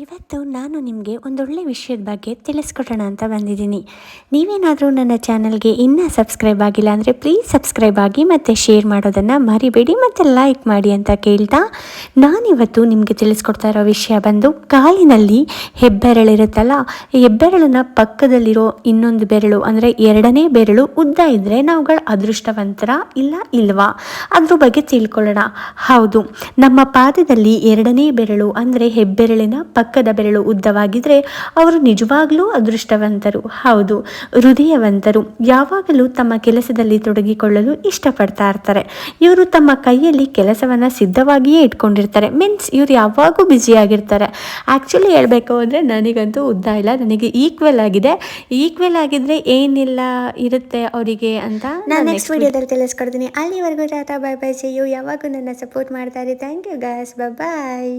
ಇವತ್ತು ನಾನು ನಿಮಗೆ ಒಂದೊಳ್ಳೆ ವಿಷಯದ ಬಗ್ಗೆ ತಿಳಿಸ್ಕೊಡೋಣ ಅಂತ ಬಂದಿದ್ದೀನಿ. ನೀವೇನಾದರೂ ನನ್ನ ಚಾನಲ್ಗೆ ಇನ್ನೂ ಸಬ್ಸ್ಕ್ರೈಬ್ ಆಗಿಲ್ಲ ಅಂದರೆ ಪ್ಲೀಸ್ ಸಬ್ಸ್ಕ್ರೈಬ್ ಆಗಿ ಮತ್ತು ಶೇರ್ ಮಾಡೋದನ್ನು ಮರಿಬೇಡಿ ಮತ್ತು ಲೈಕ್ ಮಾಡಿ ಅಂತ ಕೇಳ್ತಾ ನಾನಿವತ್ತು ನಿಮಗೆ ತಿಳಿಸ್ಕೊಡ್ತಾ ಇರೋ ವಿಷಯ ಬಂದು ಕಾಲಿನಲ್ಲಿ ಹೆಬ್ಬೆರಳಿರುತ್ತಲ್ಲ ಹೆಬ್ಬೆರಳನ್ನ ಪಕ್ಕದಲ್ಲಿರೋ ಇನ್ನೊಂದು ಬೆರಳು ಅಂದರೆ ಎರಡನೇ ಬೆರಳು ಉದ್ದ ಇದ್ದರೆ ನಾವುಗಳು ಅದೃಷ್ಟವಂತರ ಇಲ್ಲ ಇಲ್ವಾ? ಅದ್ರ ಬಗ್ಗೆ ತಿಳ್ಕೊಳ್ಳೋಣ. ಹೌದು, ನಮ್ಮ ಪಾದದಲ್ಲಿ ಎರಡನೇ ಬೆರಳು ಅಂದರೆ ಹೆಬ್ಬೆರಳಿನ ಪಕ್ಕದ ಬೆರಳು ಉದ್ದವಾಗಿದ್ರೆ ಅವರು ನಿಜವಾಗ್ಲೂ ಅದೃಷ್ಟವಂತರು. ಹೌದು ಹೃದಯವಂತರು. ಯಾವಾಗಲೂ ತಮ್ಮ ಕೆಲಸದಲ್ಲಿ ತೊಡಗಿಕೊಳ್ಳಲು ಇಷ್ಟಪಡ್ತಾ ಇರ್ತಾರೆ ಇವರು ತಮ್ಮ ಕೈಯಲ್ಲಿ ಕೆಲಸವನ್ನು ಸಿದ್ಧವಾಗಿಯೇ ಇಟ್ಕೊಂಡಿರ್ತಾರೆ. ಮೀನ್ಸ್ ಇವರು ಯಾವಾಗೂ ಬ್ಯುಸಿಯಾಗಿರ್ತಾರೆ ಆ್ಯಕ್ಚುಲಿ ಹೇಳಬೇಕು ಅಂದರೆ ನನಗಂತೂ ಉದ್ದ ಇಲ್ಲ. ನನಗೆ ಈಕ್ವಲ್ ಆಗಿದೆ. ಈಕ್ವಲ್ ಆಗಿದ್ರೆ ಏನಿಲ್ಲ ಇರುತ್ತೆ ಅವರಿಗೆ ಅಂತ ನಾನು ನೆಕ್ಸ್ಟ್ ವಿಡಿಯೋದಲ್ಲಿ ತಿಳಿಸ್ಕೊಡ್ತೀನಿ. ಅಲ್ಲಿವರೆಗೂ ಟಾಟಾ ಬಾಯ್ ಬಾಯ್ ಯು. ಯಾವಾಗೂ ನನ್ನ ಸಪೋರ್ಟ್ ಮಾಡ್ತಾರೆ ಥ್ಯಾಂಕ್ ಯು ಗಾಸ್ ಬಾಯ್